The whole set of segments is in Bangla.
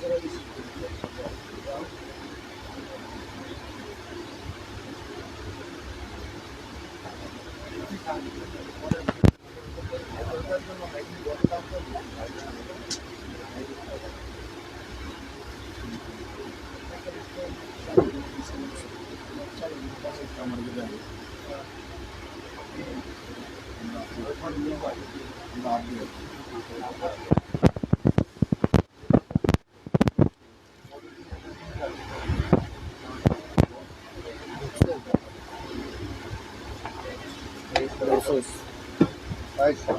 little Thanks.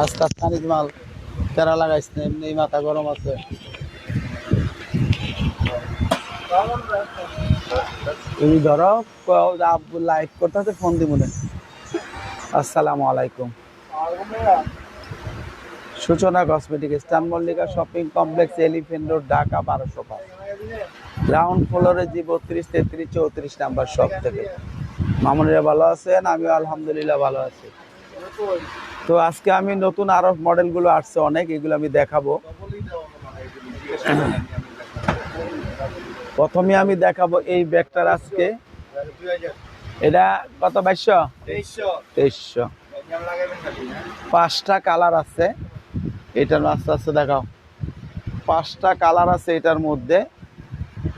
আজকে স্থানিক মাল। তেরা লাগাইছ? না এমনি মাথা গরম আছে। তুমি ধরো লাইভ করতেছে ফোন দিব না। আসসালামু আলাইকুম। সূচনা কসমেটিক স্টান Mallika shopping complex elephant road Dhaka, বারোশো পাঁচ। গ্রাউন্ড ফ্লোরে জি বত্রিশ, তেত্রিশ, চৌত্রিশ নাম্বার শপ থেকে। মামুনিরা ভালো আছেন? আমিও আলহামদুলিল্লাহ ভালো আছি। তো আজকে আমি নতুন আরও মডেলগুলো আসছে অনেক এগুলো আমি দেখাবো। প্রথমে আমি দেখাবো এই ব্যাগটার আজকে। এটা কত বাইশশো? তেইশশো। পাঁচটা কালার আছে। এটার আস্তে আস্তে দেখাও। পাঁচটা কালার আছে এটার মধ্যে।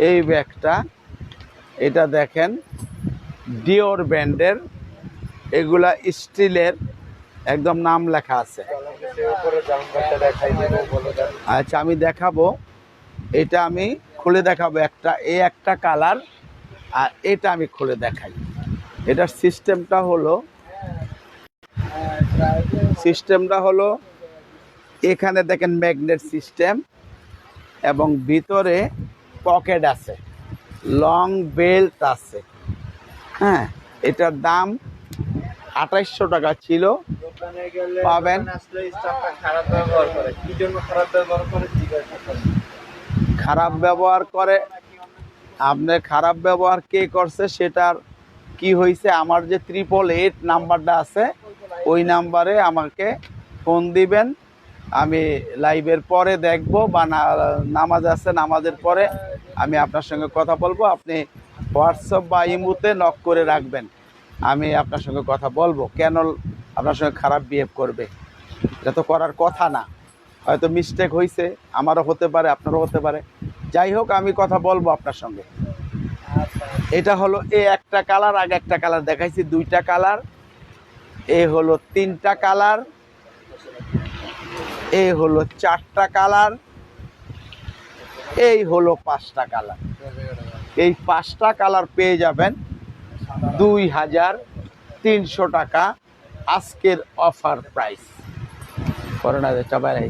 এই ব্যাগটা এটা দেখেন ডিওর ব্র্যান্ডের এগুলা স্টিলের একদম নাম লেখা আছে। আচ্ছা আমি দেখাবো। এটা আমি খুলে দেখাবো একটা এ একটা কালার, আর এটা আমি খুলে দেখাই। এটার সিস্টেমটা হলো সিস্টেমটা হলো, এখানে দেখেন ম্যাগনেট সিস্টেম, এবং ভিতরে পকেট আছে, লং বেল্ট আছে। হ্যাঁ এটার দাম আঠাইশশো টাকা ছিল। পাবেন। খারাপ ব্যবহার করে। আপনার খারাপ ব্যবহার কে করছে সেটার কি হয়েছে আমার যে ত্রিপল এইট নাম্বারটা আছে, ওই নাম্বারে আমাকে ফোন দিবেন। আমি লাইভের পরে দেখব বা নামাজ আছে নামাজের পরে আমি আপনার সঙ্গে কথা বলব। আপনি হোয়াটসঅ্যাপ বা ইমুতে নক করে রাখবেন। আমি আপনার সঙ্গে কথা বলব। কেন আপনার সঙ্গে খারাপ বিহেভ করবে? এটা তো করার কথা না। হয়তো মিস্টেক হয়েছে আমারও হতে পারে, আপনারও হতে পারে। যাই হোক, আমি কথা বলব আপনার সঙ্গে। এটা হলো এ একটা কালার, আগে একটা কালার দেখাইছি, দুইটা কালার। এ হলো তিনটা কালার। এ হলো চারটা কালার। এই হলো পাঁচটা কালার। এই পাঁচটা কালার পেয়ে যাবেন। দুই হাজার তিনশো টাকা আজকের অফার প্রাইস। করোনা রাখছি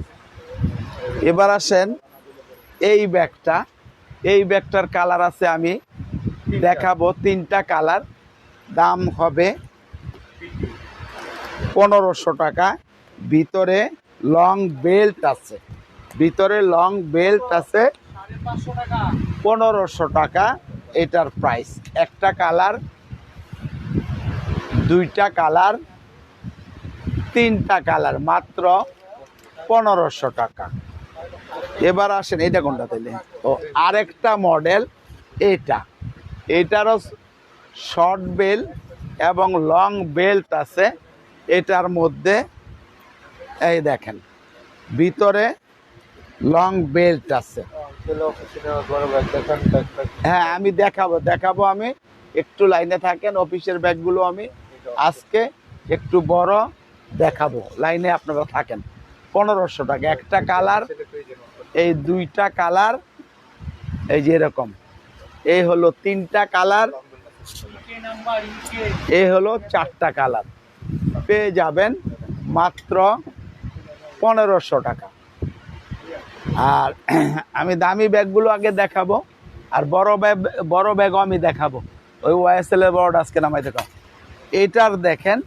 এবার আসেন এই ব্যাগটা। এই ব্যাগটার কালার আছে আমি দেখাবো। তিনটা কালার। দাম হবে পনেরোশো টাকা। ভিতরে লং বেল্ট আছে। ভিতরে লং বেল্ট আছে পনেরোশো টাকা। এটার প্রাইস। একটা কালার দুইটা কালার, তিনটা কালার, মাত্র পনেরোশো টাকা। এবার আসেন এটা কোনটা তাইলে? ও, আরেকটা মডেল এটা এটারও শর্ট বেল এবং লং বেল্ট আছে। এটার মধ্যে, এই দেখেন, ভিতরে লং বেল্ট আছে। হ্যাঁ আমি দেখাবো দেখাবো আমি। একটু লাইনে থাকেন, অফিসের ব্যাগগুলো আমি আজকে একটু বড় দেখাবো। লাইনে আপনারা থাকেন। পনেরোশো টাকা। একটা কালার, এই দুইটা কালার, এই যে এরকম। এই হলো তিনটা কালার, এই হলো চারটা কালার। পেয়ে যাবেন মাত্র পনেরোশো টাকা। আর আমি দামি ব্যাগগুলো আগে দেখাবো, আর বড় ব্যাগ, বড় ব্যাগও আমি দেখাবো। ওই ওয়াইএসএল এর বড়টা আজকে নামাই দেখো এটার দেখেন,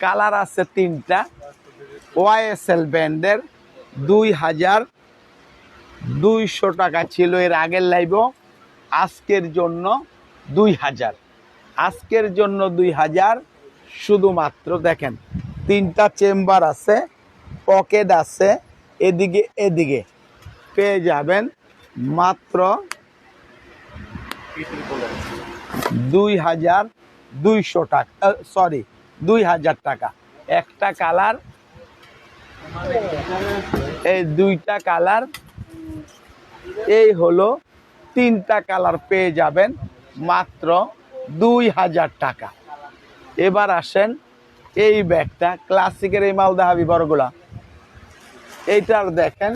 কালার আছে তিনটা। ওয়াইএসএল ব্যান্ডের দুই হাজার দুইশো টাকা ছিল এর আগের লাইভও আজকের জন্য দুই হাজার। আজকের জন্য দুই হাজার, শুধুমাত্র দেখেন, তিনটা চেম্বার আছে, পকেট আছে, এদিকে এদিকে। পেয়ে যাবেন মাত্র দুই হাজার দুইশো টাকা সরি দুই হাজার টাকা। একটা কালার, এই দুইটা কালার, এই হলো তিনটা কালার পেয়ে যাবেন মাত্র দুই হাজার টাকা। এবার আসেন এই ব্যাগটা ক্লাসিকের এই মাল দেখাবি বড়গুলা এইটার দেখেন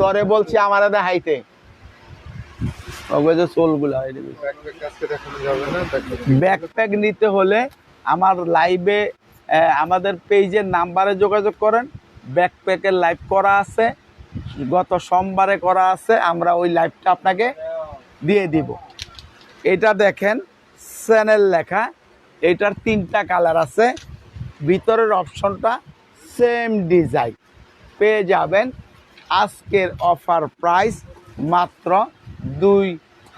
করে বলছি আমার দেখাইতে। যে সোলগুলা ব্যাকপ্যাক নিতে হলে আমার লাইভে আমাদের পেজের নাম্বারে যোগাযোগ করেন। ব্যাকপ্যাকের লাইভ করা আছে। গত সোমবারে করা আছে। আমরা ওই লাইভটা আপনাকে দিয়ে দিব। এটা দেখেন চ্যানেল লেখা। এটার তিনটা কালার আছে। ভিতরের অপশনটা সেম ডিজাইন পেয়ে যাবেন। আজকের অফার প্রাইস মাত্র দুই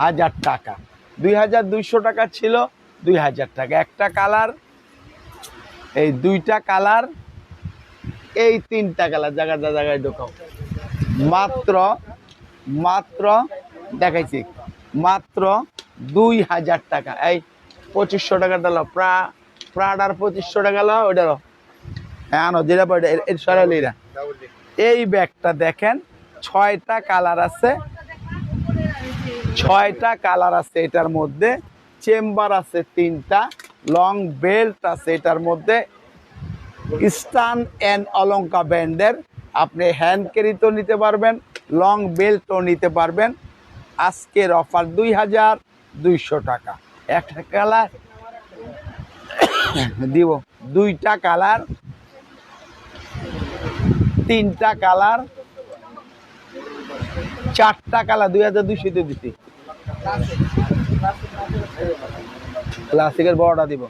হাজার টাকা। দুই হাজার দুইশো টাকা ছিল, দুই হাজার টাকা। একটা কালার, এই দুইটা কালার, এই তিনটা কালার জায়গায় জায়গায় ঢোকাও। মাত্র মাত্র, দেখাইছি। মাত্র দুই হাজার টাকা। এই পঁচিশশো টাকা দিল প্রা, প্রাডার পঁচিশশো টাকা লো ওইটা আনো যেটা এই ব্যাগটা দেখেন, ছয়টা কালার আছে ছয়টা কালার আছে এটার মধ্যে, চেম্বার আছে তিনটা, লং বেল্ট আছে এটার মধ্যে। স্টান অ্যান্ড অলঙ্কা ব্যান্ডের, আপনি হ্যান্ড ক্যারিতেও নিতে পারবেন, লং বেল্টও নিতে পারবেন। আজকের অফার দুই হাজার দুইশো টাকা। একটা কালার, দিব, দুইটা কালার, তিনটা কালার, চারটা কালার, দুই হাজার দুইশোতে দিছি। ক্লাসিকের বড়টা দিব।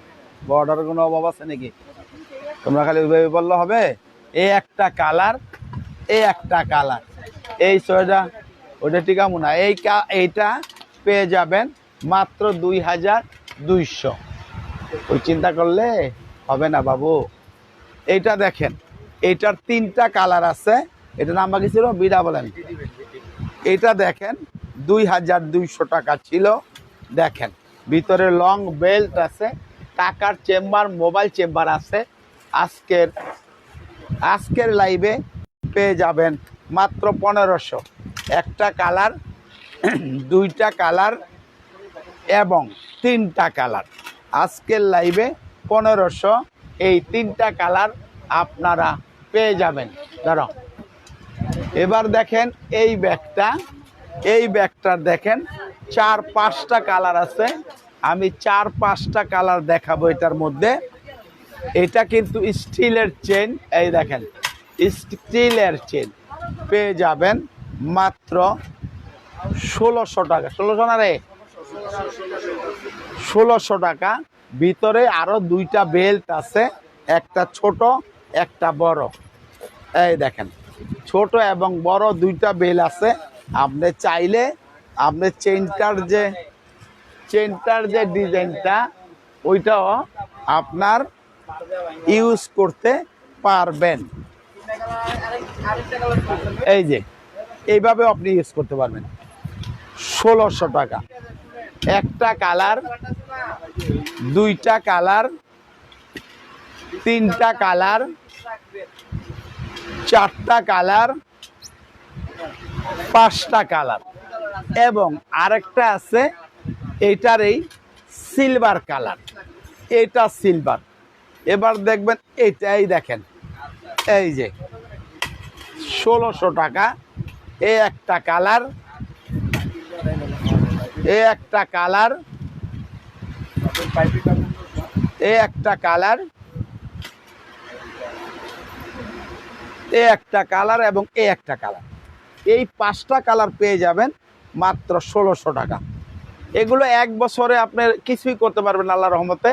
বড়টার কোনো অভাব আছে নাকি? তোমরা খালি ওইভাবে বললে হবে, এই একটা কালার, এই একটা কালার। এই ছয়টা ওটা টিকামো না। এই এইটা পেয়ে যাবেন মাত্র দুই হাজার দুইশো। ওই চিন্তা করলে হবে না বাবু। এইটা দেখেন, এইটার তিনটা কালার আছে। এটা নাম্বার কি ছিল বিডা বলেন এটা দেখেন দুই হাজার দুইশো টাকা ছিল। দেখেন, ভিতরে লং বেল্ট আছে, টাকার চেম্বার মোবাইল চেম্বার আছে। আজকের আজকের লাইভে পেয়ে যাবেন মাত্র পনেরোশো। একটা কালার দুইটা কালার এবং তিনটা কালার আজকের লাইভে পনেরোশো। এই তিনটা কালার আপনারা পেয়ে যাবেন। ধরো, এবার দেখেন এই ব্যাগটা। এই ব্যাগটার দেখেন, চার পাঁচটা কালার আছে। আমি চার পাঁচটা কালার দেখাবো এটার মধ্যে। এটা কিন্তু স্টিলের চেন এই দেখেন, স্টিলের চেন পেয়ে যাবেন মাত্র ষোলোশো টাকা। ষোলোশো না রে? ষোলোশো টাকা। ভিতরে আরও দুইটা বেল্ট আছে, একটা ছোট, একটা বড়। এই দেখেন, ছোট এবং বড় দুইটা বেল আছে। আপনি চাইলে আপনি চেনটার যে চেনটার যে ডিজাইনটা ওইটাও আপনার ইউজ করতে পারবেন। এই যে এইভাবে আপনি ইউজ করতে পারবেন। ষোলোশো টাকা। একটা কালার, দুইটা কালার, তিনটা কালার, চারটা কালার পাঁচটা কালার। এবং আরেকটা আছে এইটার এই সিলভার কালার। এটা সিলভার। এবার দেখবেন, এটাই দেখেন। এই যে, ষোলোশো টাকা। এ একটা কালার। এ একটা কালার। এ একটা কালার। এ একটা কালার এবং এ একটা কালার। এই পাঁচটা কালার পেয়ে যাবেন মাত্র ষোলোশো টাকা। এগুলো এক বছরে আপনার কিছুই করতে পারবেন আল্লাহ রহমতে।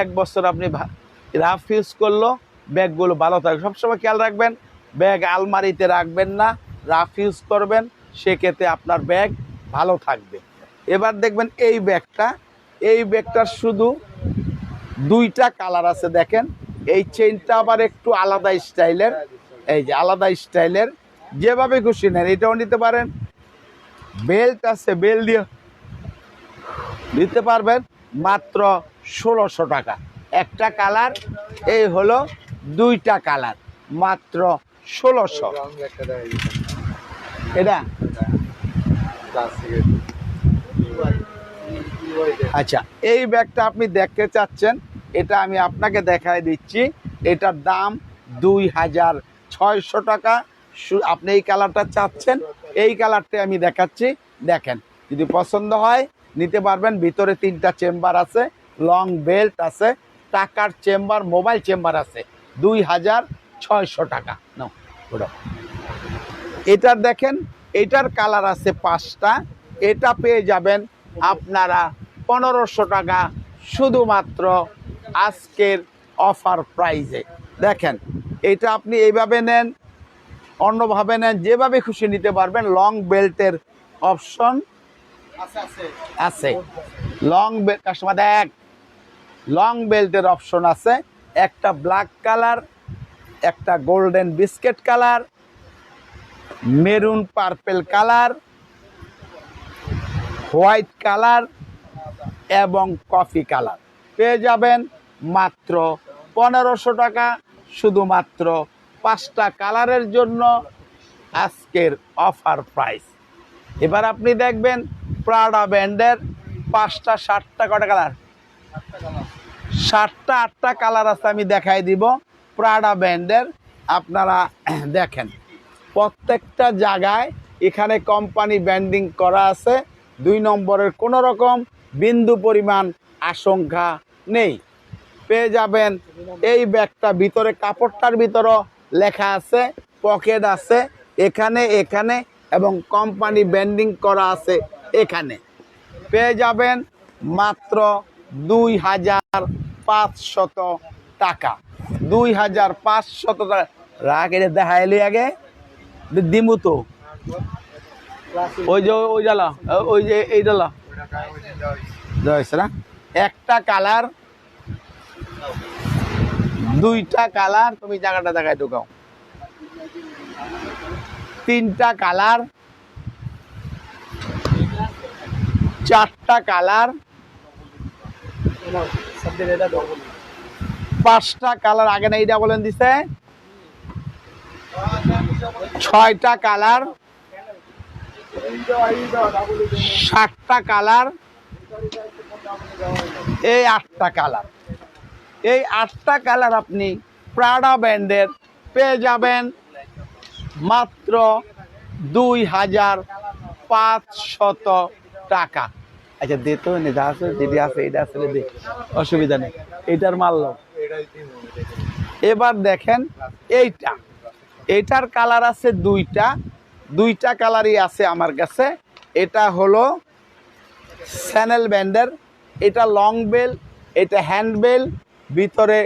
এক বছর আপনি রাফ ইউজ করল, ব্যাগগুলো ভালো থাকবে সবসময় খেয়াল রাখবেন, ব্যাগ আলমারিতে রাখবেন না, রাফ ইউজ করবেন, সেক্ষেত্রে আপনার ব্যাগ ভালো থাকবে। এবার দেখবেন এই ব্যাগটা, এই ব্যাগটার শুধু দুইটা কালার আছে দেখেন। এই চেইনটা আবার একটু আলাদা স্টাইলের, এই যে আলাদা স্টাইলের যেভাবে খুশি নেন, এটাও নিতে পারেন। বেল্ট আছে বেল দিয়ে নিতে পারবেন মাত্র ষোলোশো টাকা। একটা কালার, এই হলো দুইটা কালার, মাত্র ষোলোশো। এটা? আচ্ছা এই ব্যাগটা আপনি দেখতে চাচ্ছেন, এটা আমি আপনাকে দেখায় দিচ্ছি। এটার দাম দুই হাজার ছয়শো টাকা। আপনি এই কালারটা চাচ্ছেন, এই কালারটা আমি দেখাচ্ছি। দেখেন, যদি পছন্দ হয়, নিতে পারবেন। ভিতরে তিনটা চেম্বার আছে লং বেল্ট আছে, টাকার চেম্বার মোবাইল চেম্বার আছে। দুই হাজার ছয়শো টাকা। নাও এটার দেখেন, এটার কালার আছে পাঁচটা। এটা পেয়ে যাবেন আপনারা পনেরোশো টাকা শুধুমাত্র আজকের অফার প্রাইজে দেখেন, এটা আপনি এইভাবে নেন অন্যভাবে নেন, যেভাবে খুশি নিতে পারবেন লং বেল্টের অপশন আছে। লং বেল্ট কাস্টমার দেখ লং বেল্টের অপশন আছে। একটা ব্ল্যাক কালার একটা golden biscuit colour maroon purple colour white colour এবং কফি কালার পেয়ে যাবেন মাত্র পনেরোশো টাকা, শুধুমাত্র পাঁচটা কালারের জন্য আজকের অফার প্রাইস। এবার আপনি দেখবেন প্রাডা ব্যান্ডের পাঁচটা ষাটটা কটা কালার? সাতটা, আটটা কালার আছে, আমি দেখাই দিব। প্রাডা ব্যান্ডের আপনারা দেখেন। প্রত্যেকটা জায়গায় এখানে কোম্পানি ব্যান্ডিং করা আছে। দুই নম্বরের কোনো রকম বিন্দু পরিমাণ আশঙ্কা নেই। পেয়ে যাবেন এই ব্যাগটা ভিতরে, কাপড়টার ভিতরও লেখা আছে পকেট আছে এখানে এখানে এবং কোম্পানি ব্যান্ডিং করা আছে এখানে। পেয়ে যাবেন মাত্র দুই হাজার পাঁচশত টাকা। দুই হাজার পাঁচশত টাকা। রাখ এটা দেখা এলি আগে। দিমু তো। ওই যে ওই জ্বালা ওই যে এই না একটা কালার। দুইটা কালার তুমি জায়গাটা দেখায় ঢুকাও তিনটা কালার, চারটা কালার, পাঁচটা কালার আগে না এইটা বলেন দিছে। ছয়টা কালার, সাতটা কালার, এই আটটা কালার। এই আটটা কালার আপনি প্রাডা ব্যান্ডের পেয়ে যাবেন মাত্র দুই হাজার পাঁচশত টাকা। আচ্ছা দে তো যা আছে, যেটি আছে, এটা আছে দে। অসুবিধা নেই। এইটার মাল লও। এবার দেখেন এইটা। এটার কালার আছে দুইটা। দুইটা কালারই আছে আমার কাছে। এটা হলো স্যানেল ব্যান্ডের এটা লং বেল এটা হ্যান্ড বেল ভিতরে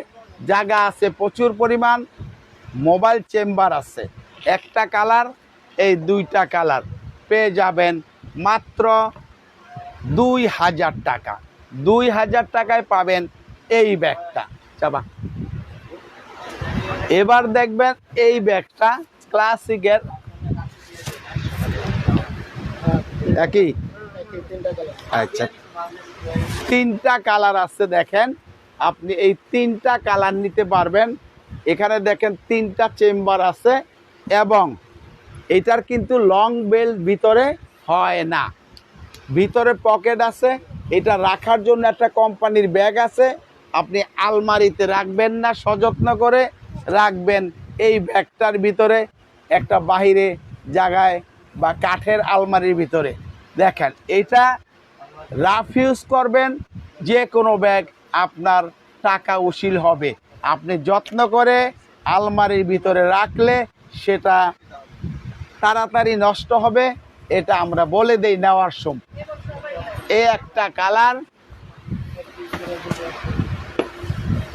জায়গা আছে, প্রচুর পরিমাণ মোবাইল চেম্বার আছে। একটা কালার, এই দুইটা কালার। পেয়ে যাবেন মাত্র দুই হাজার টাকা। দুই হাজার টাকায় পাবেন এই ব্যাগটা। চাবা এবার দেখবেন এই ব্যাগটা ক্লাসিকের। একই? আচ্ছা। তিনটা কালার আছে দেখেন। আপনি এই তিনটা কালার নিতে পারবেন। এখানে দেখেন তিনটা চেম্বার আছে এবং এটার কিন্তু লং বেল্ট ভিতরে হয় না। ভিতরে পকেট আছে, এটা রাখার জন্য একটা কোম্পানির ব্যাগ আছে। আপনি আলমারিতে রাখবেন না, সযত্ন করে রাখবেন এই ব্যাগটার ভিতরে একটা বাহিরে জায়গায় বা কাঠের আলমারির ভিতরে। দেখেন, এটা রাফ ইউজ করবেন যে কোনো ব্যাগ আপনার টাকা উশিল হবে। আপনি যত্ন করে আলমারির ভিতরে রাখলে সেটা তাড়াতাড়ি নষ্ট হবে, এটা আমরা বলে দেই নেওয়ার সময়। এই একটা কালার,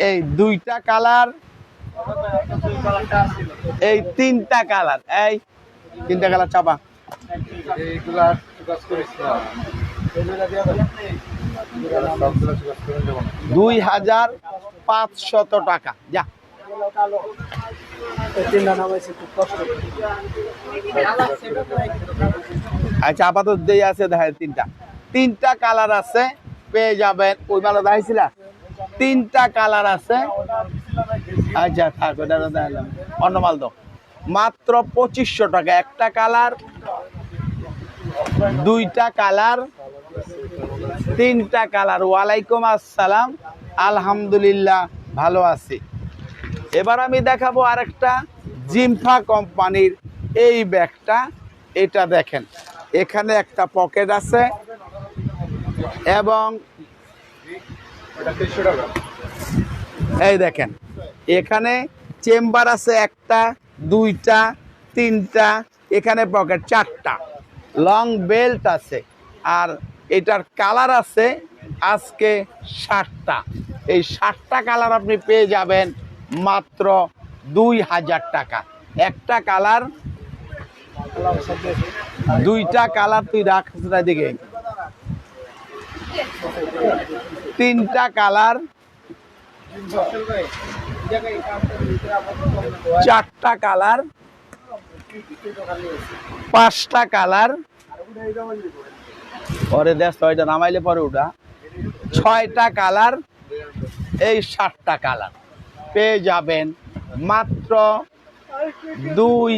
এই দুইটা কালার, এই তিনটা কালার, এই তিনটা কালার চাপা। এইগুলা দুই হাজার পাঁচশত টাকা। যা। আচ্ছা আপাতত দেই আছে দেখা তিনটা। তিনটা কালার আছে, পেয়ে যাবেন। ওই মালা দেখাইছিল? তিনটা কালার আছে। আচ্ছা থাক, ওটা অন্য মাল তো মাত্র পঁচিশশো টাকা। একটা কালার, দুইটা কালার তিনটা কালার। ওয়ালাইকুম আসসালাম। আলহামদুলিল্লাহ ভালো আছি। এবার আমি দেখাবো আরেকটা জিমফা কোম্পানির এই ব্যাগটা। এটা দেখেন, এখানে একটা পকেট আছে এবং এই দেখেন, এখানে চেম্বার আছে একটা, দুইটা, তিনটা, এখানে পকেট চারটা। লং বেল্ট আছে আর এটার কালার আছে আজকে ষাটটা এই ষাটটা কালার আপনি পেয়ে যাবেন মাত্র দুই হাজার টাকা। একটা কালার, দুইটা কালার তুই রাখ দিকে তিনটা কালার, চারটা কালার, পাঁচটা কালার পরে দেশ ছয়টা নামাইলে পরে ওটা। ছয়টা কালার, এই সাতটা কালার। পেয়ে যাবেন মাত্র দুই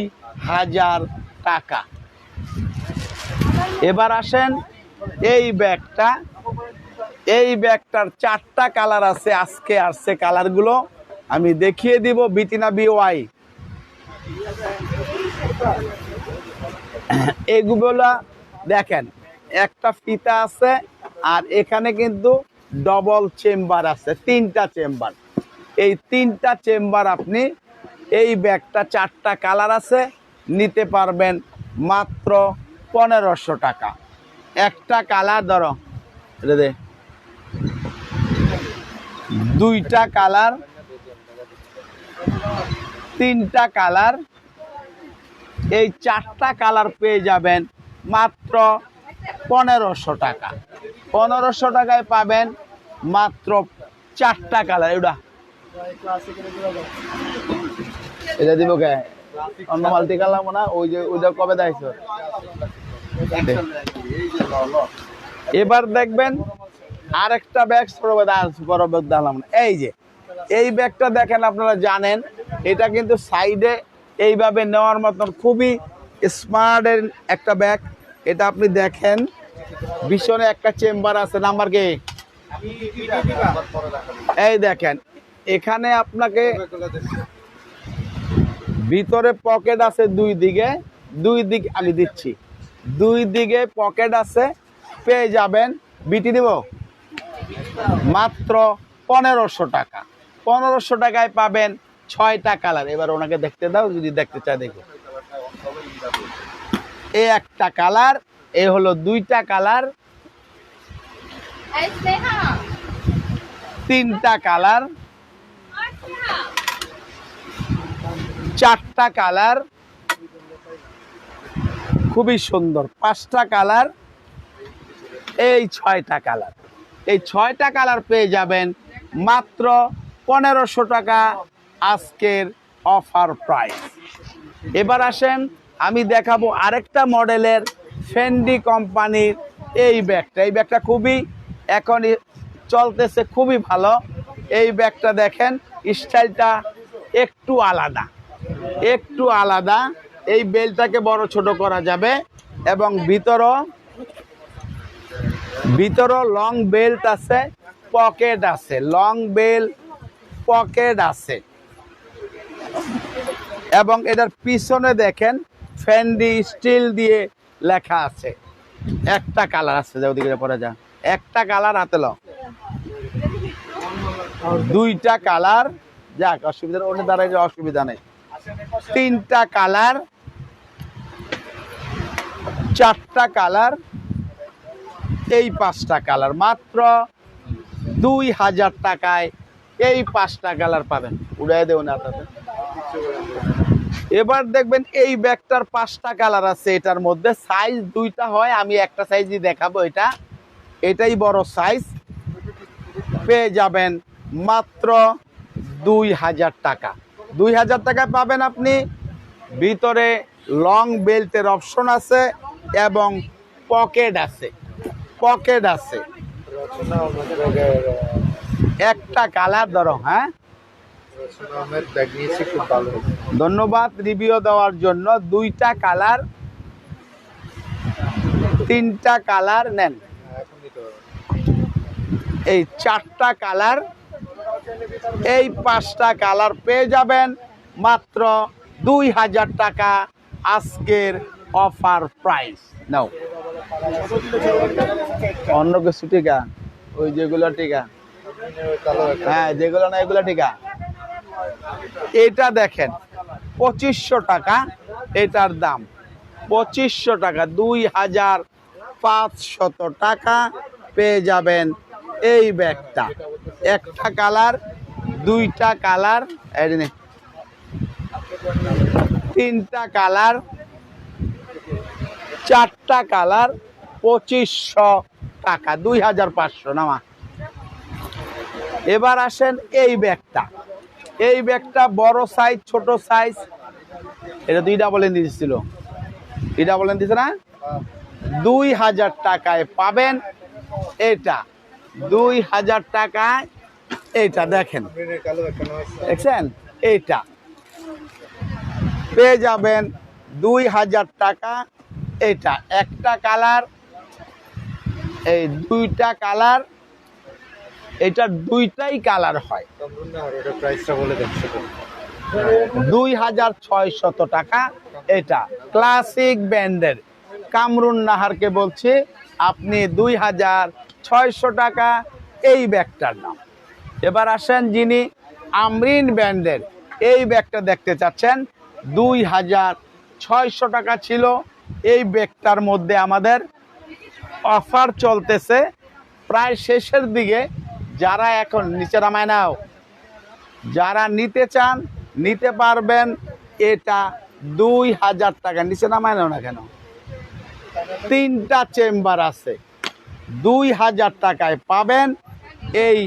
হাজার টাকা। এবার আসেন এই ব্যাগটা। এই ব্যাগটার চারটা কালার আছে আজকে আসছে কালারগুলো আমি দেখিয়ে দিব বিটিনা বিওয়াই। এগুলো দেখেন একটা ফিতা আছে আর এখানে কিন্তু ডবল চেম্বার আছে, তিনটা চেম্বার এই তিনটা চেম্বার আপনি এই ব্যাগটা চারটা কালার আছে, নিতে পারবেন মাত্র পনেরোশো টাকা। একটা কালার ধরো দে। দুইটা কালার তিনটা কালার এই চারটা কালার পেয়ে যাবেন মাত্র পনেরোশো টাকা। পনেরোশো টাকায় পাবেন মাত্র চারটা কালার। এটা এটা দিব কে? অন্য মালতি কালাম না? ওই যে ওইটা কবে দেখছ এবার দেখবেন আরেকটা ব্যাগ বড় ব্যাগ না। এই যে, এই ব্যাগটা দেখেন আপনারা জানেন, এটা কিন্তু সাইডে এইভাবে নেওয়ার মতন খুবই স্মার্টের একটা ব্যাগ। এটা আপনি দেখেন। ভীষণে একটা চেম্বার আছে, নাম্বার কে? এই দেখেন, এখানে আপনাকে ভিতরে পকেট আছে দুই দিকে, দুই দিক আমি দিচ্ছি। দুই দিকে পকেট আছে, পেয়ে যাবেন, বিটি দিব? মাত্র পনেরোশো টাকা। পনেরোশো টাকায় পাবেন ছয়টা কালার। এবার ওনাকে দেখতে দাও, যদি দেখতে চায় দেখো। এ একটা কালার এ হলো দুইটা কালার তিনটা কালার চারটা কালার খুবই সুন্দর পাঁচটা কালার এই ছয়টা কালার। এই ছয়টা কালার পেয়ে যাবেন মাত্র পনেরোশো টাকা আজকের অফার প্রাইস। এবার আসেন আমি দেখাবো আরেকটা মডেলের ফেন্ডি কোম্পানির এই ব্যাগটা। এই ব্যাগটা খুবই এখন চলতেছে, খুবই ভালো। এই ব্যাগটা দেখেন, স্টাইলটা একটু আলাদা। একটু আলাদা। এই বেলটাকে বড় ছোট করা যাবে এবং ভিতরও ভিতরও লং বেল্ট আছে পকেট আছে। লং বেল পকেট আছে। এবং এটার পিছনে দেখেন ফ্যান্ডি, স্টিল দিয়ে লেখা আছে। একটা কালার আছে যা ওদিকে পরে যা। একটা কালার হাতে লো দুইটা কালার, যাক, অসুবিধা ওটা দাঁড়াই অসুবিধা নেই। তিনটা কালার, চারটা কালার, এই পাঁচটা কালার। মাত্র দুই হাজার টাকায় এই পাঁচটা কালার পাবেন। উড়াই দেও না তাতে এবার দেখবেন এই ব্যাগটার পাঁচটা কালার আছে এটার মধ্যে। সাইজ দুইটা হয়, আমি একটা সাইজই দেখাবো এটা। এটাই বড় সাইজ। পেয়ে যাবেন মাত্র দুই হাজার টাকা। দুই হাজার টাকা পাবেন আপনি। ভিতরে লং বেল্টের অপশন আছে এবং পকেট আছে। পকেট আছে। একটা কালার ধরো হ্যাঁ? ধন্যবাদ রিভিউ দেওয়ার জন্য। দুইটা কালার তিনটা কালার নেন। হ্যাঁ, এই চারটা কালার এই পাঁচটা কালার পেয়ে যাবেন। মাত্র দুই হাজার টাকা আজকের অফার প্রাইস। নাও। অন্য কিছু টিকা ওই যেগুলো টিকা। হ্যাঁ যেগুলো না এগুলো টিকা। এটা দেখেন, পঁচিশশো টাকা এটার দাম। পঁচিশশো টাকা, দুই হাজার পাঁচশত টাকা পেয়ে যাবেন এই ব্যাগটা। একটা কালার, দুইটা কালার তিনটা কালার, চারটা কালার, পঁচিশশো টাকা, দুই হাজার পাঁচশো, নামা। এবার আসেন এই ব্যাগটা। এই ব্যাগটা বড় সাইজ ছোট সাইজ এটা দুই ডাবল এন দিয়েছিল দুই ডাবল এন দিছে না? দুই হাজার টাকায় পাবেন এটা। দুই হাজার টাকায় এইটা দেখেন। দেখছেন? এইটা পেয়ে যাবেন দুই হাজার টাকা এটা। একটা কালার এই দুইটা কালার এটা দুইটাই কালার হয়। দুই হাজার ছয়শত টাকা এটা। ক্লাসিক ব্যান্ডের। কামরুন নাহারকে বলছি, আপনি দুই হাজার ছয়শো টাকা এই ব্যাগটার নাম এবার আসেন যিনি আমরিন ব্যান্ডের, এই ব্যাগটা দেখতে চাচ্ছেন। দুই হাজার ছয়শো টাকা ছিল এই ব্যাগটার মধ্যে আমাদের অফার চলতেছে। প্রায় শেষের দিকে যারা এখন নিচে নামায় নাও। যারা নিতে চান, নিতে পারবেন, এটা দুই হাজার টাকা। নিচে নামায় নাও না কেন? তিনটা চেম্বার আছে। দুই হাজার টাকায় পাবেন এই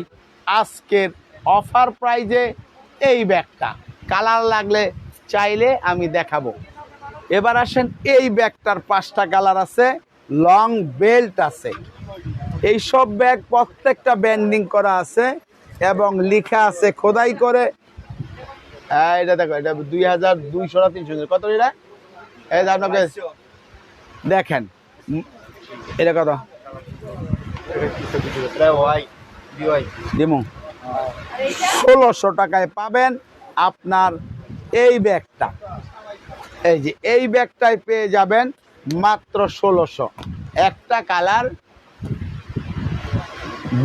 আজকের অফার প্রাইজে এই ব্যাগটা। কালার লাগলে চাইলে আমি দেখাবো। এবার আসেন, এই ব্যাগটার পাঁচটা কালার আছে, লং বেল্ট আছে। এই সব ব্যাগ প্রত্যেকটা ব্যান্ডিং করা আছে এবং লেখা আছে খোদাই করে। এটা দেখো এটা দুই হাজার দুইশো না তিনশো কত এটা? যে আপনাকে দেখেন। এটা কত? দিমু। ষোলোশো টাকায় পাবেন আপনার এই ব্যাগটা। এই যে এই ব্যাগটাই পেয়ে যাবেন মাত্র ষোলোশো। একটা কালার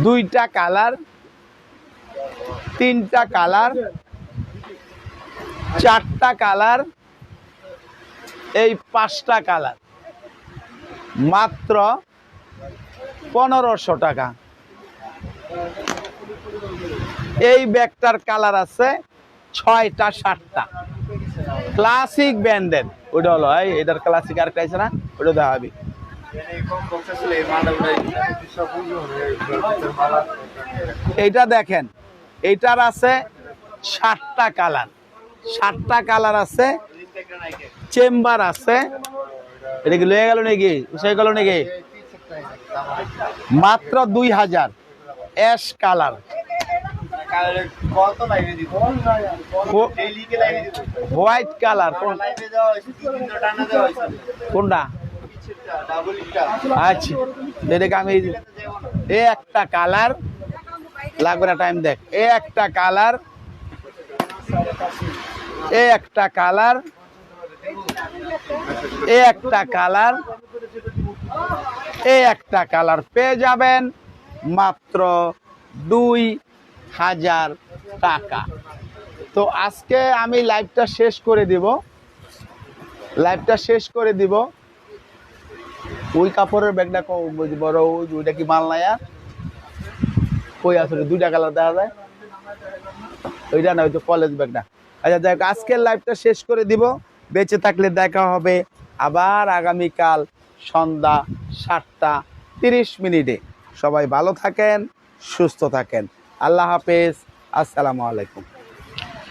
দুইটা কালার, তিনটা কালার, চারটা কালার, এই পাঁচটা কালার। মাত্র পনেরোশো টাকা। এই ব্যাগটার কালার আছে ছয়টা, সাতটা। ক্লাসিক ব্র্যান্ডের ওটা হলো এটার ক্লাসিক আর আছে না ওটা দেখাবি। কম এইটা দেখেন, এইটার আছে সাতটা কালার। সাতটা কালার আছে, চেম্বার আছে। এটা কি লয়ে গেল নাকি? উসাই গেল নাকি? মাত্র দুই হাজার। Ash colour. White colour. কোনটা? আচ্ছা। এটাকে আমি এই একটা কালার। লাগবে না টাইম দেখ। এ একটা কালার। এ একটা কালার। এ একটা কালার। এ একটা কালার। পেয়ে যাবেন মাত্র দুই হাজার টাকা। তো আজকে আমি লাইভটা শেষ করে দিব। লাইভটা শেষ করে দিব। ওই কাপড়ের ব্যাগটা বড়, ওই- ওইটা কি মাল নাই আর কই আসলে দুইটা কালার দেখা যায়। ওইটা না, ওই তো কলেজ ব্যাগটা। আচ্ছা দেখ আজকের লাইভটা শেষ করে দিব। বেঁচে থাকলে দেখা হবে আবার আগামীকাল সন্ধ্যা সাতটা তিরিশ মিনিটে। সবাই ভালো থাকেন, সুস্থ থাকেন। আল্লাহ হাফেজ। আসসালামু আলাইকুম।